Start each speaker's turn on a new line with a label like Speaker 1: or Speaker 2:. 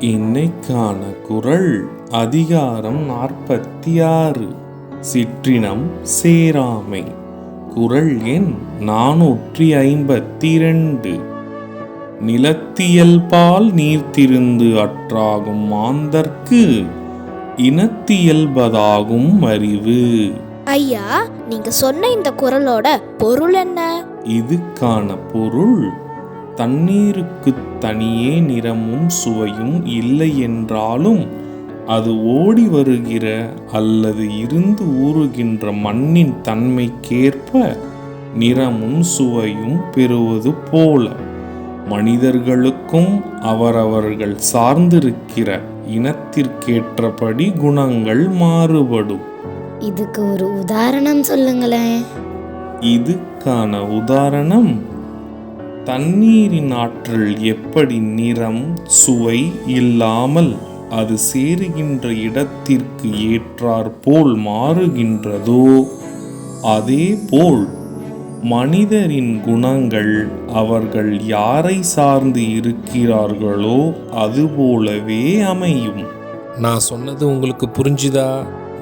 Speaker 1: இன்னைக்கான குறள் அதிகாரம் நாற்பத்தி ஆறு சிற்றினம் சேராமை. குறள் எண் நானூற்றி ஐம்பத்தி இரண்டு நிலத்தியல்பால் நீர்த்திருந்து அற்றாகும் மாந்தர்க்கு இனத்தியல்பதாகும் அறிவு.
Speaker 2: ஐயா நீங்க சொன்ன இந்த குரலோட பொருள் என்ன?
Speaker 1: இதுக்கான பொருள் தண்ணீருக்கு தனியே நிறமும் சுவையும் இல்லை என்றாலும் அது ஓடி வருகிற அல்லது இருந்து ஊறுகின்ற மண்ணின் தன்மைக்கேற்ப நிறமும் சுவையும் பெறுவது போல. மனிதர்களுக்கும் அவரவர்கள் சார்ந்திருக்கிற இனத்திற்கேற்றபடி குணங்கள் மாறுபடும்.
Speaker 3: இதுக்கு ஒரு உதாரணம் சொல்லுங்களேன்.
Speaker 1: இதுக்கான உதாரணம் தண்ணீரின் ஆற்றல் எப்படி நிறம் சுவை இல்லாமல் அது சேருகின்ற இடத்திற்கு ஏற்றாற்போல் மாறுகின்றதோ அதேபோல் மனிதரின் குணங்கள் அவர்கள் யாரை சார்ந்து இருக்கிறார்களோ அதுபோலவே அமையும்.
Speaker 4: நான் சொன்னது உங்களுக்கு புரிஞ்சுதா?